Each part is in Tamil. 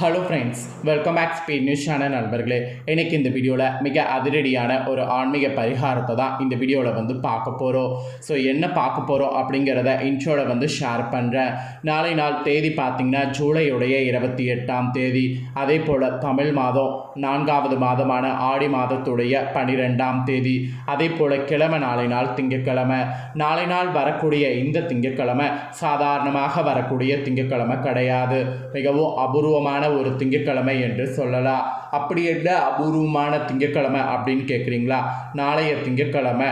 Hello friends welcome back speed news channel நண்பர்களே. எனக்கு இந்த வீடியோவில் மிக அதிரடியான ஒரு ஆன்மீக பரிகாரத்தை தான் இந்த வீடியோவில் வந்து பார்க்க போகிறோம் ஸோ என்ன பார்க்க போகிறோம் அப்படிங்கிறத இன்ட்ரோவில் வந்து ஷேர் பண்ணுறேன் நாளை நாள் தேதி பார்த்திங்கன்னா ஜூலையுடைய இருபத்தி எட்டாம் தேதி. அதே போல் தமிழ் மாதம் நான்காவது மாதமான ஆடி மாதத்துடைய பனிரெண்டாம் தேதி. அதே போல் கிழமை நாளை நாள் திங்கட்கிழமை. நாளை நாள் வரக்கூடிய இந்த திங்கட்கிழமை சாதாரணமாக வரக்கூடிய திங்கட்கிழமை கிடையாது. மிகவும் அபூர்வமான ஒரு திங்கட்கிழமை என்று சொல்லலாம் அப்படி என்ன அபூர்வமான திங்கட்கிழமை அப்படின்னு கேட்குறீங்களா நாளைய திங்கட்கிழமை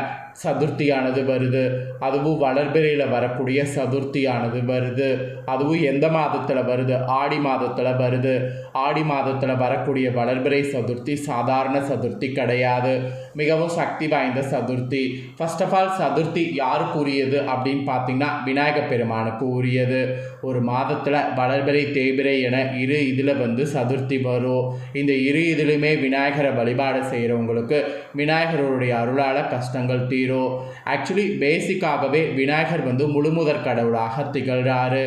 சதுர்த்தியானது வருது. அதுவும் வளர்பிறையில் வரக்கூடிய சதுர்த்தியானது வருது. அதுவும் எந்த மாதத்தில் வருது? ஆடி மாதத்தில் வருது. ஆடி மாதத்தில் வரக்கூடிய வளர்பிறை சதுர்த்தி சாதாரண சதுர்த்தி கிடையாது. மிகவும் சக்தி வாய்ந்த Chaturthi. First of all Chaturthi யாருக்கு உரியது அப்படின்னு பார்த்தீங்கன்னா விநாயக பெருமானுக்கு உரியது. ஒரு மாதத்தில் வளர்பிறை தேய்பிறை என இரு இதில் வந்து சதுர்த்தி வரும். இந்த இரு இதிலுமே விநாயகரை வழிபாடு செய்கிறவங்களுக்கு விநாயகருடைய அருளால் கஷ்டங்கள் தீரும். ஆக்சுவலி பேசிக்காகவே விநாயகர் வந்து முழுமுதற் கடவுளாக திகழ்கிறாரு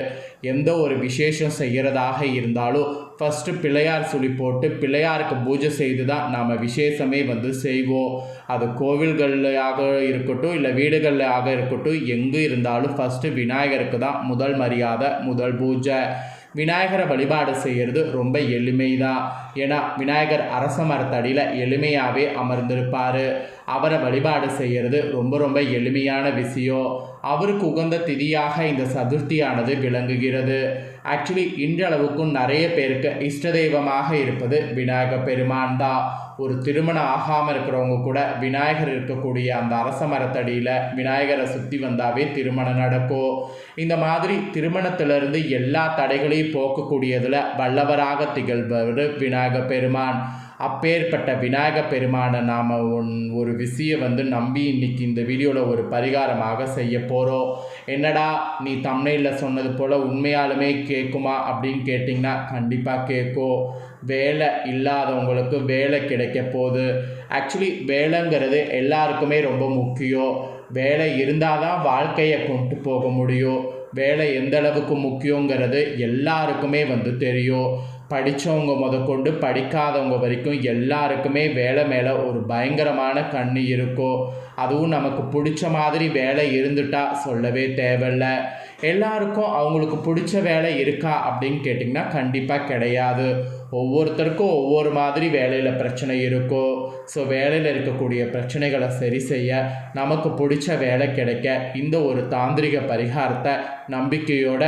எந்த ஒரு விசேஷம் செய்கிறதாக இருந்தாலும் ஃபஸ்ட்டு பிள்ளையார் சுழி போட்டு பிள்ளையாருக்கு பூஜை செய்து தான் நாம் விசேஷமே வந்து செய்வோம். அது கோவில்கள்லையாக இருக்கட்டும் இல்லை வீடுகள்லையாக இருக்கட்டும் எங்கே இருந்தாலும் ஃபஸ்ட்டு விநாயகருக்கு தான் முதல் மரியாதை முதல் பூஜை. விநாயகரை வழிபாடு செய்கிறது ரொம்ப எளிமை தான் ஏன்னா விநாயகர் அரச மரத்தடியில் எளிமையாகவே அமர்ந்திருப்பார். அவரை வழிபாடு செய்கிறது ரொம்ப ரொம்ப எளிமையான விஷயம். அவருக்கு உகந்த திதியாக இந்த சதுர்த்தியானது விளங்குகிறது. ஆக்சுவலி இன்றளவுக்கும் நிறைய பேருக்கு இஷ்ட தெய்வமாக இருப்பது விநாயக பெருமான் தான் ஒரு திருமணம் ஆகாமல் இருக்கிறவங்க கூட விநாயகர் இருக்கக்கூடிய அந்த அரச மரத்தடியில் விநாயகரை சுற்றி வந்தாவே திருமணம் நடக்கும். இந்த மாதிரி திருமணத்திலிருந்து எல்லா தடைகளையும் போக்கக்கூடியதில் வல்லவராக திகழ்பவர் விநாயக பெருமான். அப்பேற்பட்ட விநாயக பெருமானை நாம் ஒன் ஒரு விஷயம் வந்து நம்பி இன்னைக்கு இந்த வீடியோவில் ஒரு பரிகாரமாக செய்ய போகிறோம் என்னடா நீ தமிழில் சொன்னது போல் உண்மையாலுமே கேட்குமா அப்படின்னு கேட்டிங்கன்னா கண்டிப்பாக கேட்கும் வேலை இல்லாதவங்களுக்கு வேலை கிடைக்க போகுது. ஆக்சுவலி வேலைங்கிறது எல்லாருக்குமே ரொம்ப முக்கியம். வேலை இருந்தால் தான் வாழ்க்கையை கொண்டு போக முடியும். வேலை எந்த அளவுக்கு முக்கியங்கிறது எல்லாருக்குமே வந்து தெரியும். படித்தவங்க முதற்கொண்டு படிக்காதவங்க வரைக்கும் எல்லாருக்குமே வேலை மேலே ஒரு பயங்கரமான கண்ணு இருக்கும். அதுவும் நமக்கு பிடிச்ச மாதிரி வேலை இருந்துட்டா சொல்லவே தேவையில்ல. எல்லாருக்கும் அவங்களுக்கு பிடிச்ச வேலை இருக்கா அப்படின்னு கேட்டிங்கன்னா கண்டிப்பாக கிடையாது. ஒவ்வொருத்தருக்கும் ஒவ்வொரு மாதிரி வேலையில் பிரச்சனை இருக்கும் ஸோ வேலையில் இருக்கக்கூடிய பிரச்சனைகளை சரி செய்ய நமக்கு பிடிச்ச வேலை கிடைக்க இந்த ஒரு தாந்திரிக பரிகாரத்தை நம்பிக்கையோட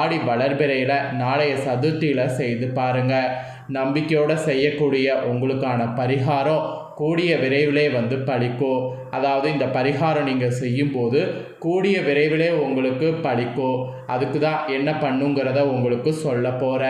ஆடி வளர்பிறையில் நாளைய சதுர்த்தியில் செய்து பாருங்கள் நம்பிக்கையோடு செய்யக்கூடிய உங்களுக்கான பரிகாரம் கூடிய விரைவிலே வந்து பழிக்கோ. அதாவது இந்த பரிகாரம் நீங்கள் செய்யும்போது கூடிய விரைவிலே உங்களுக்கு பழிக்கோ. அதுக்கு தான் என்ன பண்ணுங்கிறத உங்களுக்கு சொல்ல போகிற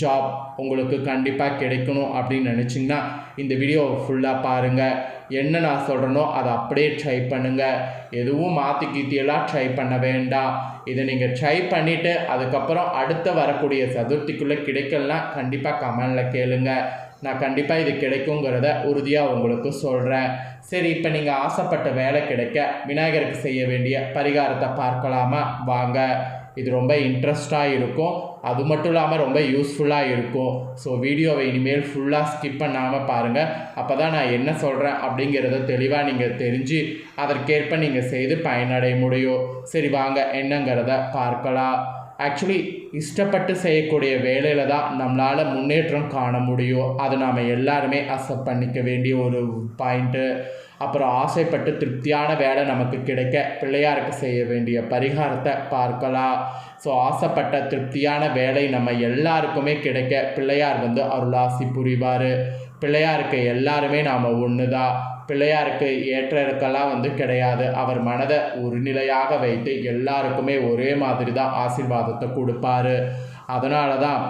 ஜாப் உங்களுக்கு கண்டிப்பாக கிடைக்கணும் அப்படின்னு நினச்சிங்கன்னா இந்த வீடியோவை ஃபுல்லாக பாருங்கள் என்ன நான் சொல்கிறேனோ அதை அப்படியே ட்ரை பண்ணுங்கள் எதுவும் மாற்றி கீத்தியெல்லாம் ட்ரை பண்ண வேண்டாம். இதை நீங்கள் ட்ரை பண்ணிவிட்டு அதுக்கப்புறம் அடுத்து வரக்கூடிய சதுர்த்திக்குள்ளே கிடைக்கலாம் கண்டிப்பாக கமெண்டில் கேளுங்கள் நான் கண்டிப்பாக இது கிடைக்குங்கிறத உறுதியாக உங்களுக்கு சொல்கிறேன் சரி இப்போ நீங்கள் ஆசைப்பட்ட வேலை கிடைக்க விநாயகருக்கு செய்ய வேண்டிய பரிகாரத்தை பார்க்கலாமா? வாங்க. இது ரொம்ப இன்ட்ரெஸ்டாக இருக்கும். அது மட்டும் இல்லாமல் ரொம்ப யூஸ்ஃபுல்லாக இருக்கும். ஸோ வீடியோவை இனிமேல் ஃபுல்லாக ஸ்கிப் பண்ணாமல் பாருங்கள் அப்போ தான் நான் என்ன சொல்கிறேன் அப்படிங்கிறத தெளிவாக நீங்கள் தெரிஞ்சு அதற்கேற்ப நீங்கள் செய்து பயனடைய முடியும். சரி வாங்க. என்னங்கிறத பார்க்கலாம். ஆக்சுவலி இஷ்டப்பட்டு செய்யக்கூடிய வேலையில் தான் நம்மளால் முன்னேற்றம் காண முடியும். அதை நாம் எல்லாருமே அக்செப்ட் பண்ணிக்க வேண்டிய ஒரு பாயிண்ட்டு அப்புறம் ஆசைப்பட்டு திருப்தியான வேலை நமக்கு கிடைக்க பிள்ளையாருக்கு செய்ய வேண்டிய பரிகாரத்தை பார்க்கலாம். ஸோ ஆசைப்பட்ட திருப்தியான வேலை நம்ம எல்லாருக்குமே கிடைக்க பிள்ளையார் வந்து அருளாசி புரிவார். பிள்ளையாருக்கு எல்லாருமே நாம் ஒன்று தான் பிள்ளையாருக்கு ஏற்றக்கெல்லாம் வந்து கிடையாது. அவர் மனதை ஒரு நிலையாக வைத்து எல்லாருக்குமே ஒரே மாதிரி தான் ஆசீர்வாதத்தை கொடுப்பாரு. அதனால தான்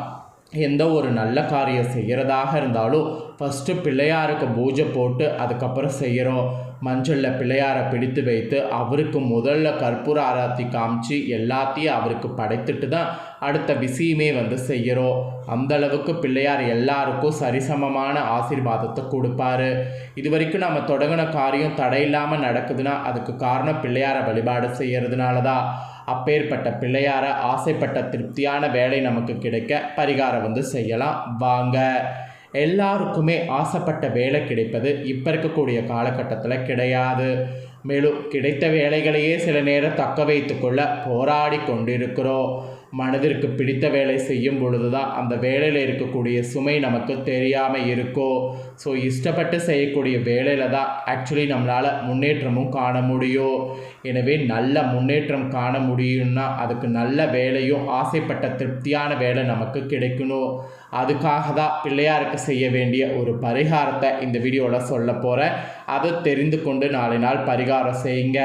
எந்த ஒரு நல்ல காரியம் செய்கிறதாக இருந்தாலும் ஃபஸ்ட்டு பிள்ளையாருக்கு பூஜை போட்டு அதுக்கப்புறம் செய்கிறோம் மஞ்சளில் பிள்ளையாரை பிடித்து வைத்து அவருக்கு முதல்ல கற்பூர ஆராத்தி காமிச்சு எல்லாத்தையும் அவருக்கு படைத்துட்டு தான் அடுத்த விஷயமே வந்து செய்கிறோம் அந்தளவுக்கு பிள்ளையார் எல்லாருக்கும் சரிசமமான ஆசீர்வாதத்தை கொடுப்பாரு. இது வரைக்கும் நம்ம தொடங்கின காரியம் தடையில்லாமல் நடக்குதுன்னா அதுக்கு காரணம் பிள்ளையாரை வழிபாடு செய்கிறதுனால தான் அப்பேற்பட்ட பிள்ளையார ஆசைப்பட்ட திருப்தியான வேலை நமக்கு கிடைக்க பரிகாரம் வந்து செய்யலாம். வாங்க. எல்லாருக்குமே ஆசைப்பட்ட வேலை கிடைப்பது இப்போ இருக்கக்கூடிய காலகட்டத்தில் கிடையாது. மேலும் கிடைத்த வேலைகளையே சில நேரம் தக்க வைத்து கொள்ள போராடி கொண்டிருக்கிறோம். மனதிற்கு பிடித்த வேலை செய்யும் பொழுது தான் அந்த வேலையில் இருக்கக்கூடிய சுமை நமக்கு தெரியாமல் இருக்கும் ஸோ இஷ்டப்பட்டு செய்யக்கூடிய வேலையில் தான் ஆக்சுவலி நம்மளால் முன்னேற்றமும் காண முடியும் எனவே நல்ல முன்னேற்றம் காண முடியும்னா அதுக்கு நல்ல வேலையும் ஆசைப்பட்ட திருப்தியான வேலை நமக்கு கிடைக்கணும் அதுக்காக தான் பிள்ளையாருக்கு செய்ய வேண்டிய ஒரு பரிகாரத்தை இந்த வீடியோவில் சொல்ல போகிறேன் அதை தெரிந்து கொண்டு நாளை நாள் பரிகாரம் செய்யுங்க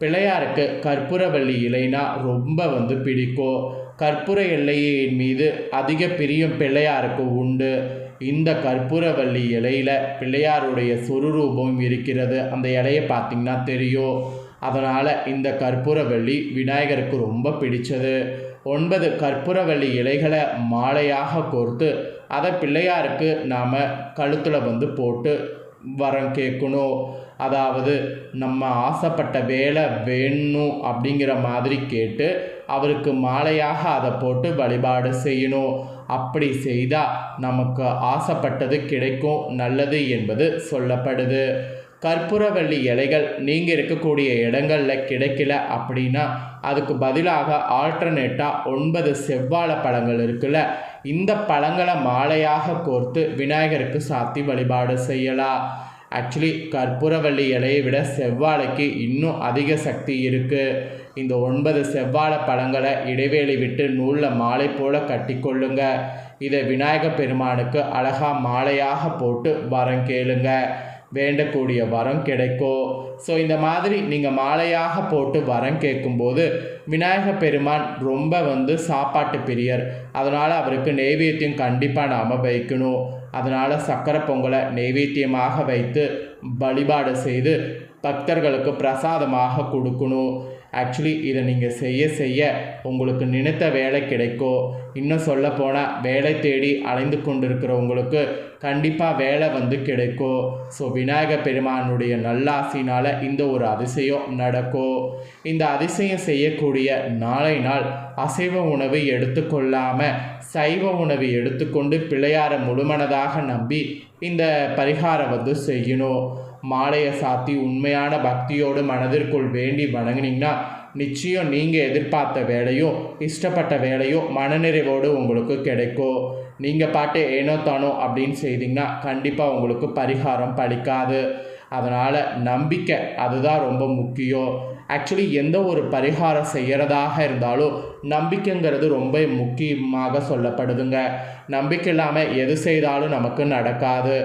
பிள்ளையாருக்கு கற்பூரவள்ளி இலைனா ரொம்ப வந்து பிடிக்கும். கற்பூர எல்லையின் மீது அதிக பிரியும் பிள்ளையாருக்கு உண்டு. இந்த கற்பூரவள்ளி இலையில் பிள்ளையாருடைய சுருரூபம் இருக்கிறது. அந்த இலையை பார்த்திங்கன்னா தெரியும். அதனால் இந்த கற்பூரவள்ளி விநாயகருக்கு ரொம்ப பிடிச்சது. ஒன்பது கற்பூரவள்ளி இலைகளை மாலையாக கோர்த்து அதை பிள்ளையாருக்கு நாம் கழுத்தில் வந்து போட்டு வரம் கேட்கணும். அதாவது நம்ம ஆசைப்பட்ட வேலை வேணும் அப்படிங்கிற மாதிரி கேட்டு அவருக்கு மாலையாக அதை போட்டு வழிபாடு செய்யணும். அப்படி செய்தால் நமக்கு ஆசைப்பட்டது கிடைக்கும் நல்லது என்பது சொல்லப்படுது. கற்பூரவள்ளி இலைகள் நீங்கள் இருக்கக்கூடிய இடங்களில் கிடைக்கல அப்படின்னா அதுக்கு பதிலாக ஆல்டர்னேட்டாக ஒன்பது செவ்வாழை பழங்கள் இருக்குல்ல இந்த பழங்களை மாலையாக கோர்த்து விநாயகருக்கு சாத்தி வழிபாடு செய்யலாம். ஆக்சுவலி கற்பூரவள்ளி இலையை விட செவ்வாழைக்கு இன்னும் அதிக சக்தி இருக்குது இந்த ஒன்பது செவ்வாழை பழங்களை இடைவேளை விட்டு நூலில் மாலை போல கட்டிக்கொள்ளுங்க இதை விநாயக பெருமானுக்கு அழகாக மாலையாக போட்டு வரம் கேளுங்க. வேண்டக்கூடிய வரம் கிடைக்கும். ஸோ இந்த மாதிரி நீங்கள் மாலையாக போட்டு வரம் கேட்கும்போது விநாயக பெருமான் ரொம்ப வந்து சாப்பாட்டு பிரியர். அதனால் அவருக்கு நெய்வேத்தியம் கண்டிப்பாக நாம் வைக்கணும். அதனால் சக்கரை பொங்கலை நைவேத்தியமாக வைத்து வழிபாடு செய்து பக்தர்களுக்கு பிரசாதமாக கொடுக்கணும். ஆக்சுவலி இதை நீங்கள் செய்ய செய்ய உங்களுக்கு நினைத்த வேலை கிடைக்கும் இன்னும் சொல்ல போனால் வேலை தேடி அலைந்து கொண்டிருக்கிறவங்களுக்கு கண்டிப்பாக வேலை வந்து கிடைக்கும் ஸோ விநாயக பெருமானுடைய நல்லாசினால் இந்த ஒரு அதிசயம் நடக்கும் இந்த அதிசயம் செய்யக்கூடிய நாளை நாள் அசைவ உணவு எடுத்துக்கொள்ளாமல் சைவ உணவு எடுத்துக்கொண்டு பிள்ளையாரை முழுமனதாக நம்பி இந்த பரிகாரம் வந்து செய்யணும். மாலையை சாத்தி உண்மையான பக்தியோடு மனதிற்குள் வேண்டி வணங்கினீங்கன்னா நிச்சயம் நீங்கள் எதிர்பார்த்த வேலையும் இஷ்டப்பட்ட வேலையும் மனநிறைவோடு உங்களுக்கு கிடைக்கும். நீங்கள் பாட்டு ஏனோ தானோ அப்படின்னு செய்தீங்கன்னா கண்டிப்பாக உங்களுக்கு பரிகாரம் பலிக்காது. அதனால் நம்பிக்கை அதுதான் ரொம்ப முக்கியம். ஆக்சுவலி எந்த ஒரு பரிகாரம் செய்கிறதாக இருந்தாலும் நம்பிக்கைங்கிறது ரொம்ப முக்கியமாக சொல்லப்படுதுங்க. நம்பிக்கை இல்லாமல் எது செய்தாலும் நமக்கு நடக்காது.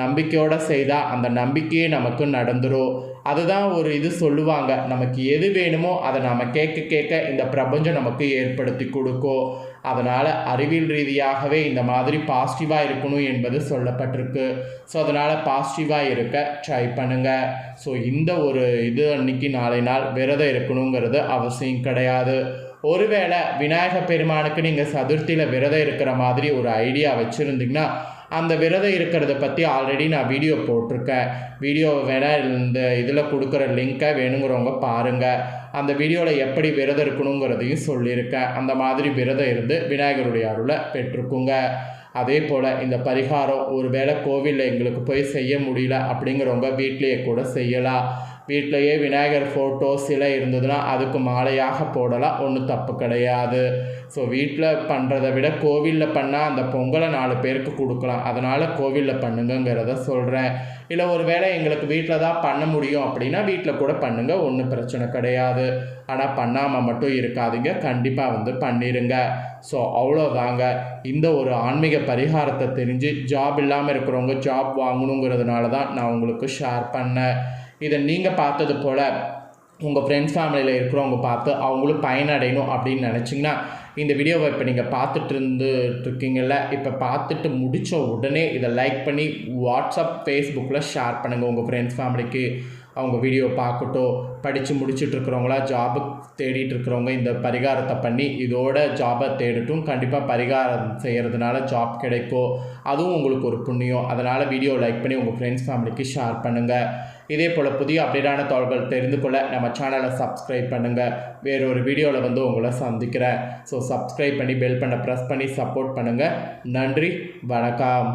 நம்பிக்கையோடு செய்தால் அந்த நம்பிக்கையே நமக்கு நடந்துடும் அதுதான் ஒரு இது சொல்லுவாங்க. நமக்கு எது வேணுமோ அதை நம்ம கேட்க கேட்க இந்த பிரபஞ்சம் நமக்கு ஏற்படுத்தி கொடுக்கும். அதனால் அறிவியல் ரீதியாகவே இந்த மாதிரி பாசிட்டிவாக இருக்கணும் என்பது சொல்லப்பட்டிருக்கு. ஸோ அதனால் பாசிட்டிவாக இருக்க ட்ரை பண்ணுங்கள் ஸோ இந்த ஒரு இது அன்னைக்கு நாளை நாள் விரதம் இருக்கணுங்கிறது அவசியம் கிடையாது. ஒருவேளை விநாயகர் பெருமானுக்கு நீங்கள் சதுர்த்தியில் விரதம் இருக்கிற மாதிரி ஒரு ஐடியா வச்சுருந்தீங்கன்னா அந்த விரதம் இருக்கிறத பற்றி ஆல்ரெடி நான் வீடியோ போட்டிருக்கேன். வீடியோ வேணால் இந்த இதில் கொடுக்குற லிங்க்கை வேணுங்கிறவங்க பாருங்கள் அந்த வீடியோவில் எப்படி விரதம் இருக்கணுங்கிறதையும் சொல்லியிருக்கேன். அந்த மாதிரி விரதம் இருந்து விநாயகருடைய அருளை பெற்றுக்குங்க. அதே போல் இந்த பரிகாரம் ஒரு வேளை கோவிலில் எங்களுக்கு போய் செய்ய முடியல அப்படிங்கிறவங்க வீட்லேயே கூட செய்யலாம். வீட்டிலையே விநாயகர் ஃபோட்டோ சிலை இருந்ததுன்னா அதுக்கு மாலையாக போடலாம். ஒன்றும் தப்பு கிடையாது. ஸோ வீட்டில் பண்ணுறதை விட கோவிலில் பண்ணால் அந்த பொங்கலை நாலு பேருக்கு கொடுக்கலாம். அதனால் கோவிலில் பண்ணுங்கங்கிறத சொல்கிறேன் இல்லை ஒரு வேளை எங்களுக்கு வீட்டில் தான் பண்ண முடியும் அப்படின்னா வீட்டில் கூட பண்ணுங்கள் ஒன்றும் பிரச்சனை கிடையாது. ஆனால் பண்ணாமல் மட்டும் இருக்காதீங்க. கண்டிப்பாக வந்து பண்ணிடுங்க ஸோ அவ்வளோதாங்க இந்த ஒரு ஆன்மீக பரிகாரத்தை தெரிஞ்சு ஜாப் இல்லாமல் இருக்கிறவங்க ஜாப் வாங்கணுங்கிறதுனால தான் நான் உங்களுக்கு ஷேர் பண்ணேன். இதை நீங்கள் பார்த்தது போல் உங்கள் ஃப்ரெண்ட்ஸ் ஃபேமிலியில் இருக்கிறவங்க பார்த்து அவங்களும் பயனடையணும் அப்படின்னு நினச்சிங்கன்னா இந்த வீடியோவை இப்போ நீங்கள் பார்த்துட்டு இருந்துட்டுருக்கீங்கல்ல இப்போ பார்த்துட்டு முடித்த உடனே இதை லைக் பண்ணி வாட்ஸ்அப் ஃபேஸ்புக்கில் ஷேர் பண்ணுங்கள் உங்கள் ஃப்ரெண்ட்ஸ் ஃபேமிலிக்கு அவங்க வீடியோ பார்க்கட்டும் படித்து முடிச்சுட்டு இருக்கிறவங்களா ஜாபு தேடிட்டு இருக்கிறவங்க இந்த பரிகாரத்தை பண்ணி இதோட ஜாபை தேடட்டும். கண்டிப்பாக பரிகாரம் செய்கிறதுனால ஜாப் கிடைக்கும். அதுவும் உங்களுக்கு ஒரு புண்ணியம். அதனால் வீடியோ லைக் பண்ணி உங்கள் ஃப்ரெண்ட்ஸ் ஃபேமிலிக்கு ஷேர் பண்ணுங்கள் இதே போல் புதிய அப்டேட்டான தகவல்கள் தெரிந்து கொள்ள நம்ம சேனலை சப்ஸ்கிரைப் பண்ணுங்கள் வேறொரு வீடியோவில் வந்து உங்களை சந்திக்கிறேன். ஸோ சப்ஸ்கிரைப் பண்ணி பெல் பண்ண ப்ரெஸ் பண்ணி சப்போர்ட் பண்ணுங்கள் நன்றி வணக்கம்.